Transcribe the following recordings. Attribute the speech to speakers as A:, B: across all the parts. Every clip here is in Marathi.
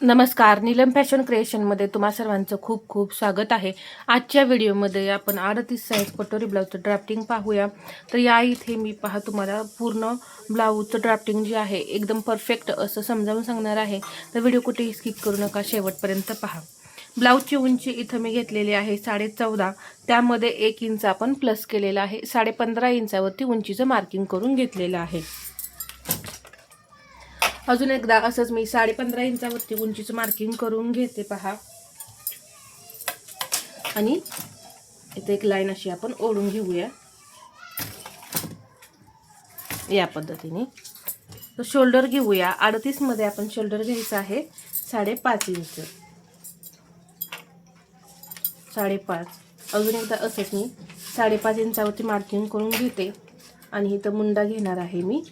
A: नमस्कार. नीलम फॅशन क्रिएशनमध्ये तुम्हा सर्वांचं खूप खूप स्वागत आहे. आजच्या व्हिडिओमध्ये आपण अडतीस साईज कटोरी ब्लाऊजचं ड्राफ्टिंग पाहूया. तर या इथे मी पहा तुम्हाला पूर्ण ब्लाऊजचं ड्राफ्टिंग जे आहे एकदम परफेक्ट असं समजावून सांगणार आहे. तर व्हिडिओ कुठेही स्किप करू नका शेवटपर्यंत पहा. ब्लाऊजची उंची इथं मी घेतलेली आहे साडे चौदा. त्यामध्ये एक इंच आपण प्लस केलेला आहे साडे पंधरा इंचावरती उंचीचं मार्किंग करून घेतलेलं आहे. अजून एकदा असंच मी साडे पंधरा इंचावरती उंचीचं मार्किंग करून घेते पहा. आणि इथे एक लाईन अशी आपण ओढून घेऊया. या पद्धतीने. तर शोल्डर घेऊया. अडतीसमध्ये आपण शोल्डर घ्यायचं आहे. साडेपाच इंच साडेपाच. अजून एकदा असंच मी साडेपाच इंचावरती मार्किंग करून घेते. आणि इथं मुंडा घेणार आहे मी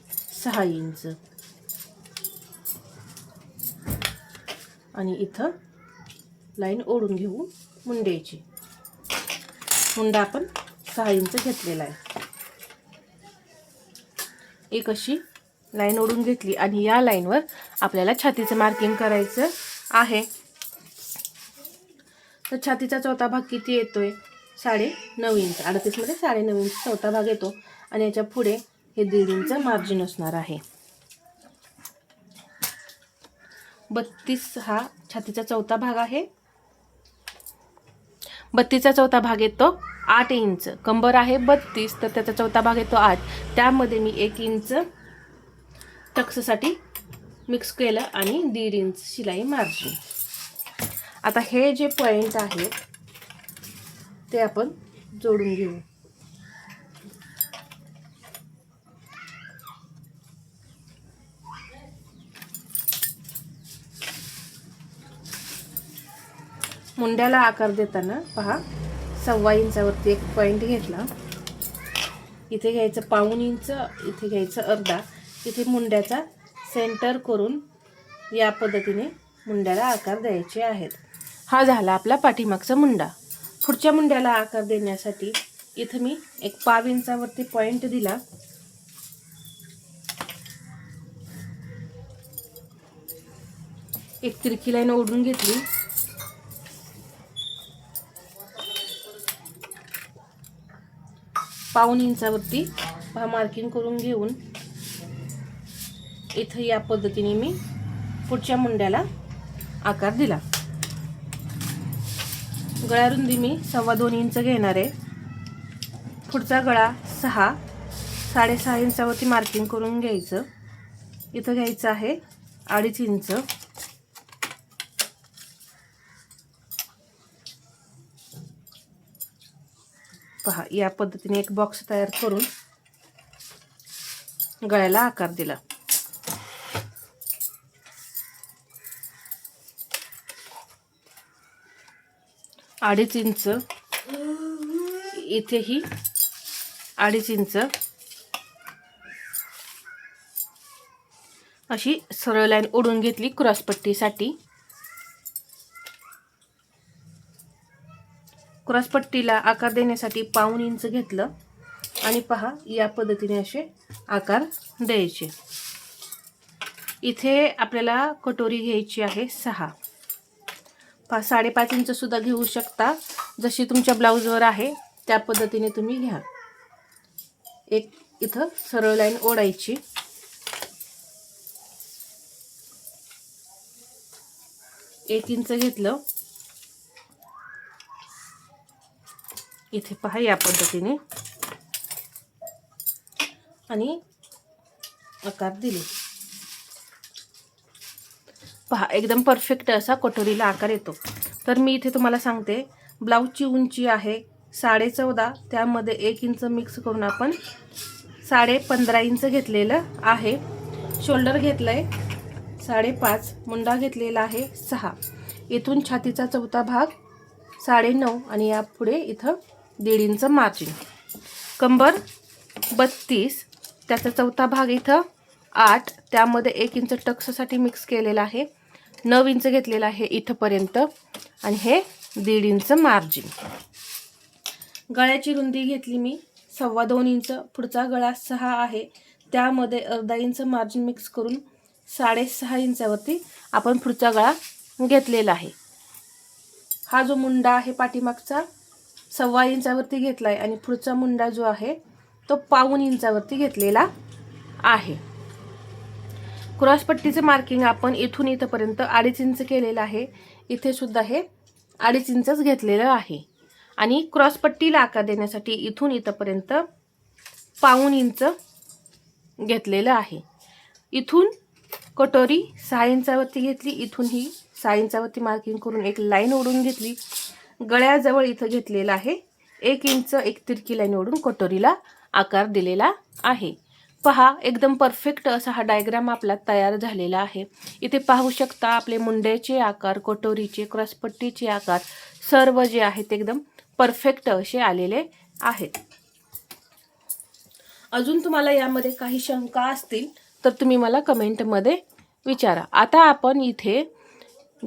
A: सहा इंच आणि इथं लाईन ओढून घेऊ मुंड्याची मुंडा आपण सहा इंच घेतलेला आहे. एक अशी लाईन ओढून घेतली आणि या लाईनवर आपल्याला छातीचं मार्किंग करायचं आहे. तर छातीचा चौथा भाग किती येतोय? साडे नऊ इंच. अडतीसमध्ये साडे नऊ इंच चौथा भाग येतो आणि याच्यापुढे हे दीड इंच मार्जिन असणार आहे. बत्तीस हा छातीचा चौथा भाग आहे. बत्तीसचा चौथा भाग येतो आठ इंच. कंबर आहे बत्तीस तर त्याचा चौथा भाग येतो आठ. त्यामध्ये मी एक इंच टक्ससाठी मिक्स केलं आणि दीड इंच शिलाई मारली. आता हे जे पॉईंट आहेत ते आपण जोडून घेऊ. मुंड्याला आकार देताना पहा सव्वा इंचावरती एक पॉईंट घेतला. इथे घ्यायचं पाऊन इंच इथे घ्यायचं अर्धा. इथे मुंड्याचा सेंटर करून या पद्धतीने मुंड्याला आकार द्यायचे आहेत. हा झाला आपला पाठीमागचा मुंडा. पुढच्या मुंड्याला आकार देण्यासाठी इथं मी एक पाव इंचावरती पॉईंट दिला. एक तिरकी लाईन ओढून घेतली. पाऊन इंचावरती हा मार्किंग करून घेऊन इथं या पद्धतीने मी पुढच्या मुंड्याला आकार दिला. गळा रुंदी मी सव्वा दोन इंच घेणार आहे. पुढचा गळा सहा साडेसहा इंचावरती मार्किंग करून घ्यायचं. इथं घ्यायचं आहे अडीच इंच. पहा या पद्धतीने एक बॉक्स तयार करून गळ्याला आकार दिला. अडीच इंच इथेही अडीच इंच अशी सरळ लाईन ओढून घेतली क्रॉसपट्टीसाठी क्रॉसपट्टीला आकार देण्यासाठी पाऊन इंच घेतलं. आणि पहा या पद्धतीने असे आकार द्यायचे. इथे आपल्याला कटोरी घ्यायची आहे सहा. पा साडेपाच इंचसुद्धा घेऊ शकता. जशी तुमच्या ब्लाऊजवर आहे त्या पद्धतीने तुम्ही घ्या. एक इथं सरळ लाईन ओढायची. एक इंच घेतलं. इथे पहा या पद्धतीने. आणि आकार दिले. पहा एकदम परफेक्ट असा कटोरीला आकार येतो. तर मी इथे तुम्हाला सांगते ब्लाऊजची उंची आहे साडे चौदा त्यामध्ये एक इंच मिक्स करून आपण साडे पंधरा इंच घेतलेलं आहे. शोल्डर घेतलं आहे साडेपाच मुंडा घेतलेला आहे सहा. इथून छातीचा चौथा भाग साडे नऊ आणि यापुढे इथं दीड इंच मार्जिन. कंबर बत्तीस त्याचा चौथा भाग इथं आठ त्यामध्ये एक इंच टक्ससाठी मिक्स केलेला आहे. नऊ इंच घेतलेला आहे इथंपर्यंत. आणि हे दीड इंच मार्जिन. गळ्याची रुंदी घेतली मी. सव्वा दोन इंच. पुढचा गळा सहा आहे. त्यामध्ये अर्धा इंच मार्जिन मिक्स करून साडेसहा इंचावरती आपण पुढचा गळा घेतलेला आहे. हा जो मुंडा आहे पाठीमागचा सव्वा इंचावरती घेतला आहे आणि पुढचा मुंडा जो आहे तो पाऊन इंचावरती घेतलेला आहे. क्रॉसपट्टीचं मार्किंग आपण इथून इथंपर्यंत अडीच इंच केलेलं आहे. इथे सुद्धा हे अडीच इंचच घेतलेलं आहे. आणि क्रॉसपट्टीला आकार देण्यासाठी इथून इथंपर्यंत पाऊन इंच घेतलेलं आहे. इथून कटोरी सहा इंचावरती घेतली. इथून ही सहा इंचावरती मार्किंग करून एक लाईन ओढून घेतली. गळ्याजवळ इथं घेतलेलं आहे. एक इंच एक तिरकीला निवडून कटोरीला आकार दिलेला आहे. पहा एकदम परफेक्ट असा हा डायग्राम आपला तयार झालेला आहे. इथे पाहू शकता आपले मुंड्याचे आकार कटोरीचे क्रॉसपट्टीचे आकार सर्व जे आहेत एकदम परफेक्ट असे आलेले आहेत. अजून तुम्हाला यामध्ये काही शंका असतील तर तुम्ही मला कमेंटमध्ये विचारा. आता आपण इथे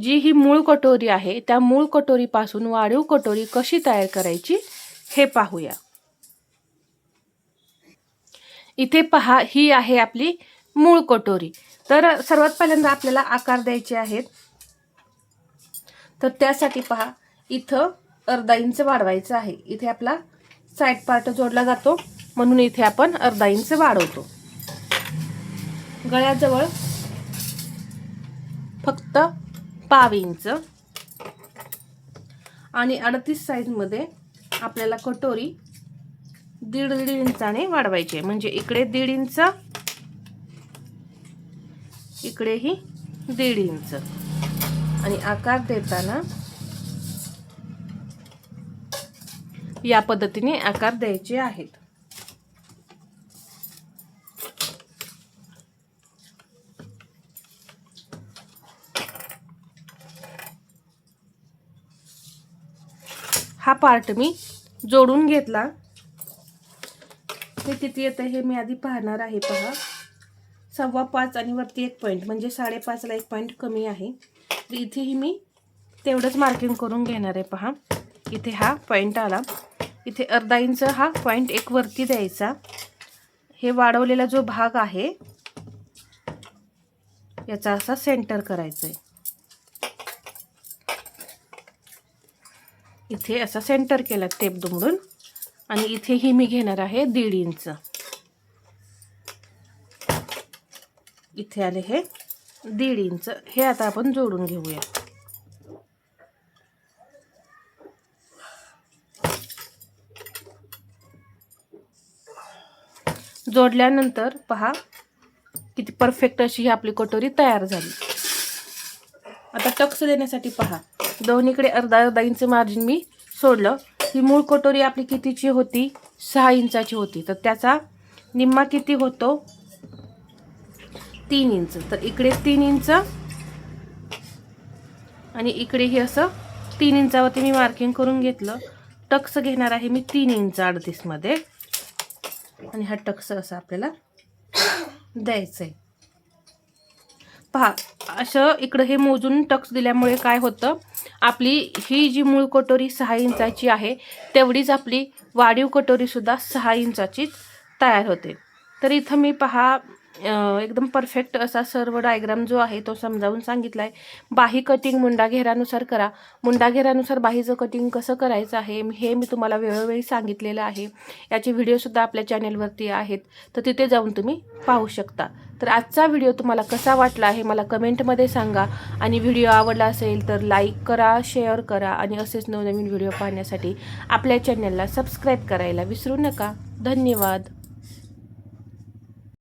A: जी ही मूळ कटोरी आहे त्या मूळ कटोरीपासून वाढीव कटोरी कशी तयार करायची हे पाहूया. इथे पहा ही आहे आपली मूळ कटोरी. तर सर्वात पहिल्यांदा आपल्याला आकार द्यायचे आहेत. तर त्यासाठी पहा इथं अर्धा इंच वाढवायचं आहे. इथे आपला साईड पार्ट जोडला जातो म्हणून इथे आपण अर्धा इंच वाढवतो. गळ्याजवळ फक्त पाव इंच. आणि अडतीस साईजमध्ये आपल्याला कटोरी दीड दीड इंचाने वाढवायची आहे. म्हणजे इकडे दीड इंच इकडेही दीड इंच. आणि आकार देताना या पद्धतीने आकार द्यायचे आहेत. पार्ट मी जोडून घेतला. हे किती येतं हे मी आधी पाहणार आहे पहा. सव्वा पाच आणि वरती एक पॉईंट म्हणजे साडेपाचला एक पॉईंट कमी आहे. तर इथेही मी तेवढंच मार्किंग करून घेणार आहे पहा. इथे हा पॉईंट आला. इथे अर्धा इंच हा पॉईंट एक वरती द्यायचा. हे वाढवलेला जो भाग आहे याचा असा सेंटर करायचा आहे इथे असा सेंटर केला टेप दुमडून. आणि इथेही मी घेणार आहे दीड इंच. इथे आले हे दीड इंच. हे आता आपण जोडून घेऊया. जोडल्यानंतर पहा किती परफेक्ट अशी ही आपली कटोरी तयार झाली. आता टक्स देण्यासाठी पहा. दोन्हीकडे अर्धा अर्धा इंच मार्जिन मी सोडलं. ही मूळ कटोरी आपली कितीची होती? सहा इंचाची होती. तर त्याचा निम्मा किती होतो? तीन इंच. तर इकडे तीन इंच आणि इकडेही असं तीन इंचावरती मी मार्किंग करून घेतलं. टक्स घेणार आहे मी तीन इंच अडतीसमध्ये. आणि हा टक्स असा आपल्याला द्यायचं आहे पहा असं इकडं हे मोजून टक्स दिल्यामुळे काय होतं आपली ही जी मूळ कटोरी सहा इंचाची आहे तेवढीच आपली वाढीव कटोरीसुद्धा सहा इंचाचीच तयार होते. तर इथं मी पहा एकदम परफेक्ट असा सर्व डायग्राम जो आहे तो समजावून सांगितला आहे बाही कटिंग मुंडा घेरानुसार करा. मुंडा घेरानुसार बाहीचं कटिंग कसं करायचं आहे? हे मी तुम्हाला वेळोवेळी सांगितलेलं आहे. याचे व्हिडिओसुद्धा आपल्या चॅनेलवरती आहेत. तर तिथे जाऊन तुम्ही पाहू शकता. तर आजचा व्हिडिओ तुम्हाला कसा वाटला आहे मला कमेंटमध्ये सांगा. आणि व्हिडिओ आवडला असेल तर लाईक करा शेअर करा आणि असेच नवनवीन व्हिडिओ पाहण्यासाठी आपल्या चॅनलला सबस्क्राईब करायला विसरू नका. धन्यवाद.